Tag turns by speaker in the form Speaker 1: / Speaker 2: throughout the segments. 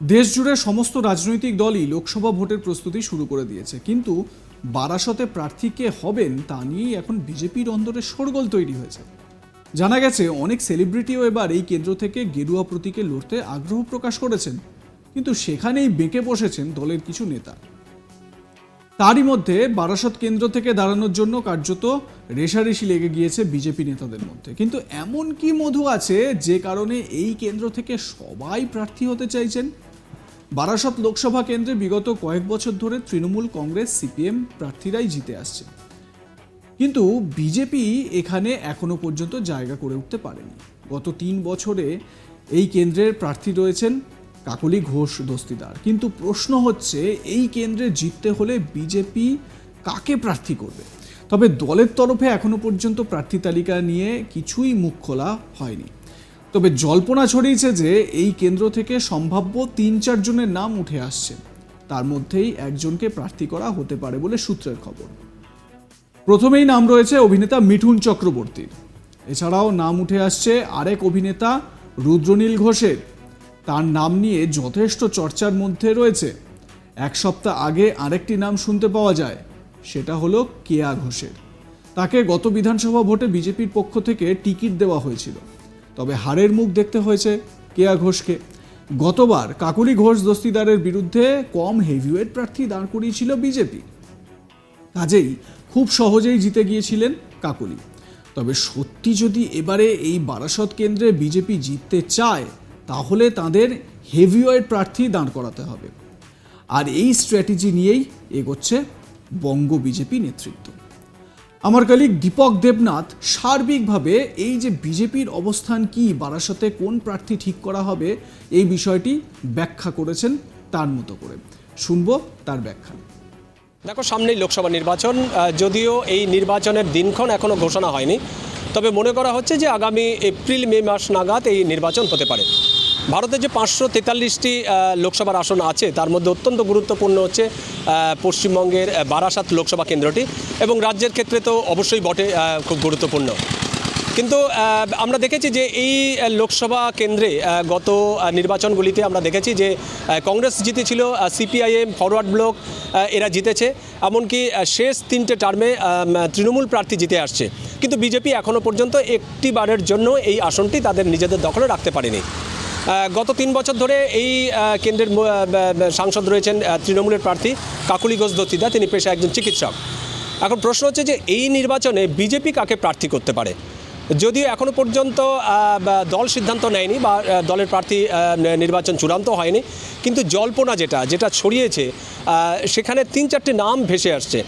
Speaker 1: দেশ জুড়ে সমস্ত রাজনৈতিক দলই লোকসভা ভোটের প্রস্তুতি শুরু করে দিয়েছে। কিন্তু বারাসতে প্রার্থী কে হবেন তা নিয়েই এখন বিজেপির অন্দরে শোরগোল তৈরি হয়েছে। জানা গেছে, অনেক সেলিব্রিটিও এবার এই কেন্দ্র থেকে গেরুয়া প্রতীকে লড়তে আগ্রহ প্রকাশ করেছেন। কিন্তু সেখানেই বেঁকে বসেছেন দলের কিছু নেতা। তারই মধ্যে বারাসত কেন্দ্র থেকে দাঁড়ানোর জন্য কার্যত রেশারেশি লেগে গিয়েছে বিজেপি নেতাদের মধ্যে। কিন্তু এমন কি মধু আছে যে কারণে এই কেন্দ্র থেকে সবাই প্রার্থী হতে চাইছেন? বারাসত লোকসভা কেন্দ্রে বিগত কয়েক বছর ধরে তৃণমূল কংগ্রেস, সিপিএম প্রার্থীরাই জিতে আসছে। কিন্তু বিজেপি এখানে এখনও পর্যন্ত জায়গা করে উঠতে পারেনি। গত তিন বছরে এই কেন্দ্রের প্রার্থী রয়েছেন কাকলি ঘোষ দস্তিদার। কিন্তু প্রশ্ন হচ্ছে, এই কেন্দ্রে জিততে হলে বিজেপি কাকে প্রার্থী করবে? তবে দলের তরফে এখনও পর্যন্ত প্রার্থী তালিকা নিয়ে কিছুই মুখ খোলা হয়নি। তবে জল্পনা ছড়িয়েছে যে এই কেন্দ্র থেকে সম্ভাব্য তিন চারজনের নাম উঠে আসছে। তার মধ্যেই একজনকে প্রার্থী করা হতে পারে বলে সূত্রের খবর। প্রথমেই নাম রয়েছে অভিনেতা মিঠুন চক্রবর্তীর এছাড়াও নাম উঠে আসছে আরেক অভিনেতা রুদ্রনীল ঘোষের। তার নাম নিয়ে যথেষ্ট চর্চার মধ্যে রয়েছে। এক সপ্তাহ আগে আরেকটি নাম শুনতে পাওয়া যায়, সেটা হলো কেয়া ঘোষের। তাকে গত বিধানসভা ভোটে বিজেপির পক্ষ থেকে টিকিট দেওয়া হয়েছিল। তবে হারের মুখ দেখতে হয়েছে কেয়া ঘোষকে। গতবার কাকুলি ঘোষ দস্তিদারের বিরুদ্ধে কম হেভিওয়েট প্রার্থী দাঁড় করিয়েছিল বিজেপি। কাজেই খুব সহজেই জিতে গিয়েছিলেন কাকলি। তবে সত্যি যদি এবারে এই বারাসত কেন্দ্রে বিজেপি জিততে চায়, তাহলে তাদের হেভিওয়েট প্রার্থী দাঁড় করাতে হবে। আর এই স্ট্র্যাটেজি নিয়েই এগোচ্ছে বঙ্গ বিজেপি নেতৃত্ব। আমার কালিক দীপক দেবনাথ সার্বিকভাবে এই যে বিজেপির অবস্থান কি, বারাসতে কোন প্রার্থী ঠিক করা হবে, এই বিষয়টি ব্যাখ্যা করেছেন তার মতো করে। শুনব তার ব্যাখ্যা।
Speaker 2: দেখো, সামনেই লোকসভা নির্বাচন যদিও এই নির্বাচনের দিনক্ষণ এখনও ঘোষণা হয়নি, তবে মনে করা হচ্ছে যে আগামী এপ্রিল, মে মাস নাগাদ এই নির্বাচন হতে পারে। ভারতের যে পাঁচশো তেতাল্লিশটি লোকসভার আসন আছে, তার মধ্যে অত্যন্ত গুরুত্বপূর্ণ হচ্ছে পশ্চিমবঙ্গের বারাসাত লোকসভা কেন্দ্রটি এবং রাজ্যের ক্ষেত্রে তো অবশ্যই বটে খুব গুরুত্বপূর্ণ। কিন্তু আমরা দেখেছি যে এই লোকসভা কেন্দ্রে গত নির্বাচনগুলিতে আমরা দেখেছি যে কংগ্রেস জিতেছিল সিপিআইএম, ফরওয়ার্ড ব্লক এরা জিতেছে, এমনকি শেষ তিনটে টার্মে তৃণমূল প্রার্থী জিতে আসছে। কিন্তু বিজেপি এখনও পর্যন্ত একটি বারের জন্য এই আসনটি তাদের নিজেদের দখলে রাখতে পারেনি। গত তিন বছর ধরে এই কেন্দ্রের সাংসদ রয়েছেন তৃণমূলের প্রার্থী কাকুলি ঘোষ দত্তিদা। তিনি পেশা একজন চিকিৎসক। এখন প্রশ্ন হচ্ছে যে এই নির্বাচনে বিজেপি কাকে প্রার্থী করতে পারে? যদিও এখনও পর্যন্ত দল সিদ্ধান্ত নেয়নি বা দলের প্রার্থী নির্বাচন চূড়ান্ত হয়নি, কিন্তু জল্পনা যেটা যেটা ছড়িয়েছে সেখানে তিন চারটি নাম ভেসে আসছে।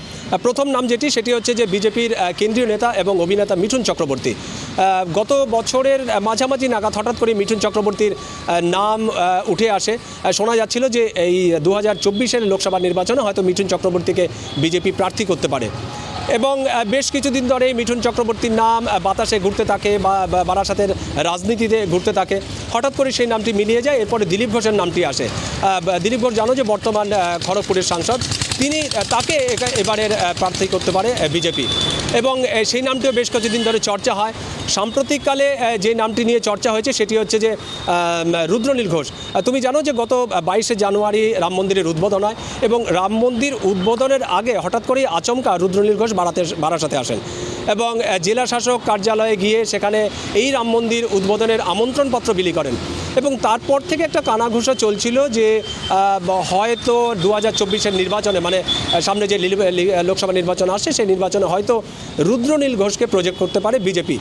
Speaker 2: প্রথম নাম যেটি, সেটি হচ্ছে যে বিজেপির কেন্দ্রীয় নেতা এবং অভিনেতা মিঠুন চক্রবর্তী। গত বছরের মাঝামাঝি নাগাদ হঠাৎ করে মিঠুন চক্রবর্তীর নাম উঠে আসে। শোনা যাচ্ছিল যে এই দু হাজার লোকসভা নির্বাচনে হয়তো মিঠুন চক্রবর্তীকে বিজেপি প্রার্থী করতে পারে। এবং বেশ কিছুদিন ধরে মিঠুন চক্রবর্তীর নাম বাতাসে ঘুরতে থাকে বা বারাসাতের রাজনীতিতে ঘুরতে থাকে। হঠাৎ করে সেই নামটি মিলিয়ে যায়, এরপরে দিলীপ ঘোষের নামটি আসে। দিলীপ ঘোষ জানো যে বর্তমান খড়গপুরের সাংসদ। তিনি তাকে এবারের প্রার্থী করতে পারে বিজেপি। এবং সেই নামটিও বেশ কিছুদিন ধরে চর্চা হয়। সাম্প্রতিককালে যে নামটি নিয়ে চর্চা হয়েছে সেটি হচ্ছে যে রুদ্রনীল ঘোষ। তুমি জানো যে গত বাইশে জানুয়ারি রাম মন্দিরের উদ্বোধন হয় এবং রাম মন্দির উদ্বোধনের আগে হঠাৎ করেই আচমকা রুদ্রনীল ঘোষ বারাতে, বারাসাতে আসেন। এবং জেলা শাসক কার্যালয়ে গিয়ে সেখানে এই রাম মন্দির উদ্বোধনের আমন্ত্রণপত্র বিলি করেন। এবং তারপর থেকে একটা কানাঘুষা চলছিল যে হয়তো দু হাজার চব্বিশের নির্বাচনে মানে সামনে যে লোকসভা নির্বাচন আসছে, সেই নির্বাচনে হয়তো রুদ্রনীল ঘোষকে প্রজেক্ট করতে পারে বিজেপি।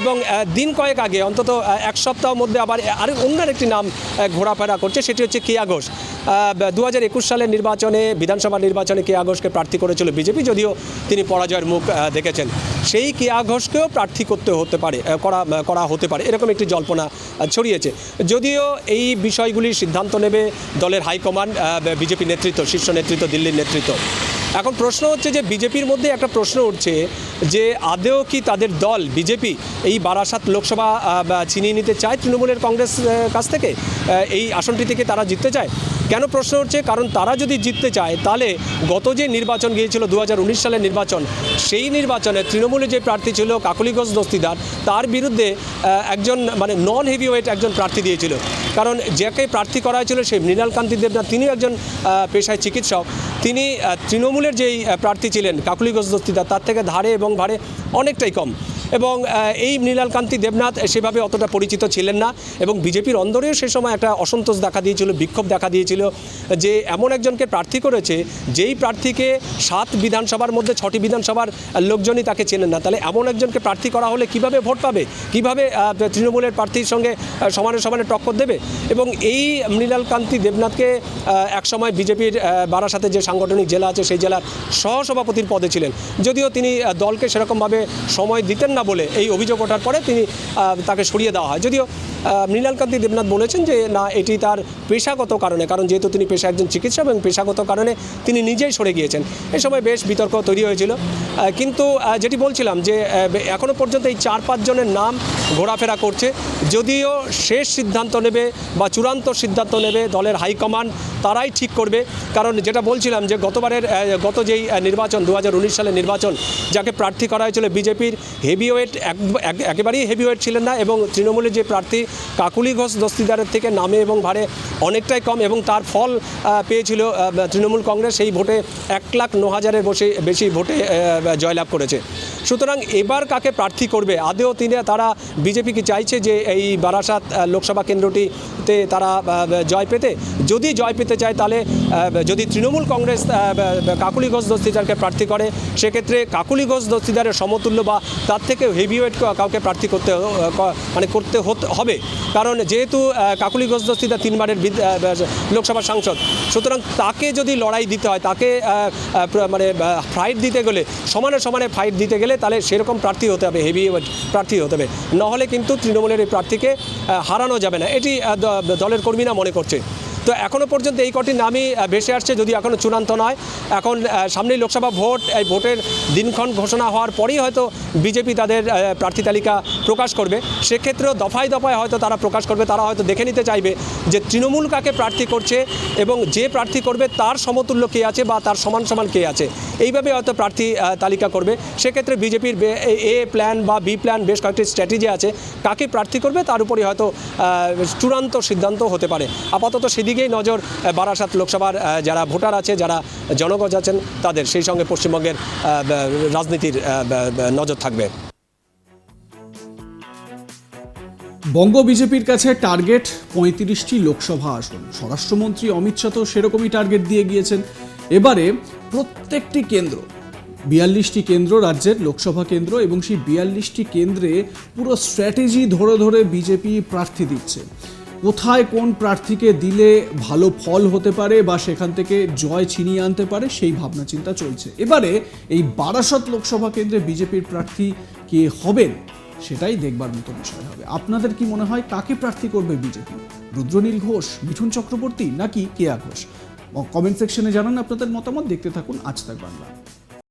Speaker 2: এবং দিন কয়েক আগে, অন্তত এক সপ্তাহের মধ্যে আবার আর অন্য একটি নাম ঘোরাফেরা করছে, সেটি হচ্ছে কেয়া ঘোষ। দু হাজার একুশ সালের নির্বাচনে, বিধানসভা নির্বাচনে কেয়া ঘোষকে প্রার্থী করেছিল বিজেপি, যদিও তিনি পরাজয়ের মুখ দেখেছেন। সেই কেয়া ঘোষকেও প্রার্থী করতে হতে পারে করা করা হতে পারে। এরকম একটি জল্পনা ছড়িয়েছে। যদিও এই বিষয়গুলির সিদ্ধান্ত নেবে দলের হাইকমান্ড বিজেপি নেতৃত্ব, শীর্ষ নেতৃত্ব, দিল্লির নেতৃত্ব। এখন প্রশ্ন হচ্ছে যে বিজেপির মধ্যে একটা প্রশ্ন উঠছে যে আদেও কি তাদের দল বিজেপি এই বারাসাত লোকসভা ছিনিয়ে নিতে চায় তৃণমূলের কংগ্রেস কাছ থেকে? এই আসনটি থেকে তারা জিততে চায়? কেন প্রশ্ন হচ্ছে কারণ তারা যদি জিততে চায়, তাহলে গত যে নির্বাচন গিয়েছিল দু সালের নির্বাচন, সেই নির্বাচনে তৃণমূলের যে প্রার্থী ছিল কাকলি ঘোষ দস্তিদার তার বিরুদ্ধে একজন মানে নন হেভি ওয়েট একজন প্রার্থী দিয়েছিল। কারণ যাকে প্রার্থী করা হয়েছিল সেই মৃণালকান্তি দেবনাথ, তিনিও একজন পেশায় চিকিৎসক। তিনি তৃণমূলের যেই প্রার্থী ছিলেন কাকলি ঘোষ দস্তিদার তার থেকে ধারে এবং ভারে অনেকটাই কম। এবং এই মৃণালকান্তি দেবনাথ সেভাবে অতটা পরিচিত ছিলেন না এবং বিজেপির অন্দরেও সে সময় একটা অসন্তোষ দেখা দিয়েছিল, বিক্ষোভ দেখা দিয়েছিল, যে এমন একজনকে প্রার্থী করেছে যেই প্রার্থীকে সাত বিধানসভার মধ্যে ছটি বিধানসভার লোকজনই তাকে চেনেন না। তাহলে এমন একজনকে প্রার্থী করা হলে কীভাবে ভোট পাবে? কীভাবে তৃণমূলের প্রার্থীর সঙ্গে সমানে সমানে টক্কর দেবে? এবং এই মৃণালকান্তি দেবনাথকে একসময় বিজেপির বারাসাতে যে সাংগঠনিক জেলা আছে সেই জেলার সহসভাপতির পদে ছিলেন। যদিও তিনি দলকে সেরকমভাবে সময় দিতেন না বলে এই অভিযোগ ওঠার পরে তিনি তাকে সরিয়ে দেওয়া হয়। যদিও মৃণালকান্তি দেবনাথ বলেছেন যে না এটি তার পেশাগত কারণে কারণ যেহেতু তিনি পেশা একজন চিকিৎসক এবং পেশাগত কারণে তিনি নিজেই সরে গিয়েছেন। এ সময় বেশ বিতর্ক তৈরি হয়েছিল। কিন্তু যেটি বলছিলাম যে আহ, এখনও পর্যন্ত এই চার পাঁচজনের নাম ঘোরাফেরা করছে। যদিও শেষ সিদ্ধান্ত নেবে বা চূড়ান্ত সিদ্ধান্ত নেবে দলের হাইকমান্ড তারাই ঠিক করবে। কারণ যেটা বলছিলাম যে গতবারের গত যেই নির্বাচন দু সালের নির্বাচন যাকে প্রার্থী করা হয়েছিল বিজেপির হেভিওয়েট একেবারেই হেভিওয়েট ছিলেন না এবং তৃণমূলের যে প্রার্থী কাকুলি ঘোষ দস্তিদারের থেকে নামে এবং ভারে অনেকটাই কম এবং তার ফল পেয়েছিল তৃণমূল কংগ্রেস। সেই ভোটে এক লাখ ন হাজারের বসে বেশি ভোটে জয়লাভ করেছে। সুতরাং এবার কাকে প্রার্থী করবে? আদেও তিনি তারা বিজেপি কি চাইছে যে এই বারাসাত লোকসভা কেন্দ্রটিতে তারা জয় পেতে। যদি জয় পেতে চায় তাহলে যদি তৃণমূল কংগ্রেস কাকুলি ঘোষ দস্তিদারকে প্রার্থী করে, সেক্ষেত্রে কাকুলি ঘোষ দস্তিদারের সমতুল্য বা তার থেকে হেভিওয়েট কাউকে প্রার্থী করতে মানে করতে হবে। কারণ যেহেতু কাকুলি ঘোষ দস্তিদার তিনবারের লোকসভা সাংসদ, সুতরাং তাকে যদি লড়াই দিতে হয়, তাকে মানে ফাইট দিতে গেলে, সমানে সমানে ফাইট দিতে গেলে তাহলে সেরকম প্রার্থী হতে হবে হেভি প্রার্থী হতে হবে। নহলে কিন্তু তৃণমূলের এই প্রার্থীকে হারানো যাবে না। এটি দলের কর্মীরা মনে করছে। তো এখনও পর্যন্ত এই কটি নামই ভেসে আসছে যদি এখনও চূড়ান্ত নয়। এখন সামনেই লোকসভা ভোট, এই ভোটের দিনক্ষণ ঘোষণা হওয়ার পরেই হয়তো বিজেপি তাদের প্রার্থী তালিকা প্রকাশ করবে। সেক্ষেত্রেও দফায় দফায় হয়তো তারা প্রকাশ করবে, তারা হয়তো দেখে নিতে চাইবে যে তৃণমূল কাকে প্রার্থী করছে এবং যে প্রার্থী করবে তার সমতুল্য কে আছে বা তার সমান সমান কে আছে। এইভাবে হয়তো প্রার্থী তালিকা করবে। সেক্ষেত্রে বিজেপির এ প্ল্যান বা বি প্ল্যান বেশ কয়েকটি স্ট্র্যাটেজি আছে। কাকে প্রার্থী করবে তার উপরই হয়তো চূড়ান্ত সিদ্ধান্ত হতে পারে। আপাতত সেদিকেই নজর বারাসাত লোকসভার যারা ভোটার আছে, যারা জনগজ আছেন, তাদের সেই সঙ্গে পশ্চিমবঙ্গের রাজনীতির নজর থাকবে।
Speaker 1: বঙ্গ বিজেপির কাছে টার্গেট পঁয়ত্রিশটি লোকসভা আসন। স্বরাষ্ট্রমন্ত্রী অমিত শাহ তো সেরকমই টার্গেট দিয়ে গিয়েছেন। এবারে প্রত্যেকটি কেন্দ্র, বিয়াল্লিশটি কেন্দ্র রাজ্যের লোকসভা কেন্দ্র এবং সেই বিয়াল্লিশটি কেন্দ্রে পুরো স্ট্র্যাটেজি ধরে ধরে বিজেপি প্রার্থী দিচ্ছে। কোথায় কোন প্রার্থীকে দিলে ভালো ফল হতে পারে বা সেখান থেকে জয় ছিনিয়ে আনতে পারে, সেই ভাবনা চিন্তা চলছে। এবারে এই বারাসত লোকসভা কেন্দ্রে বিজেপির প্রার্থী কে হবেন, সেটাই দেখবার মতো বিষয় হবে। আপনাদের কি মনে হয় কাকে প্রার্থী করবে বিজেপি? রুদ্রনীল ঘোষ, মিঠুন চক্রবর্তী নাকি কেয়া ঘোষ? কমেন্ট সেকশনে জানান আপনাদের মতামত, দেখতে থাকুন আজ তাক বাংলা।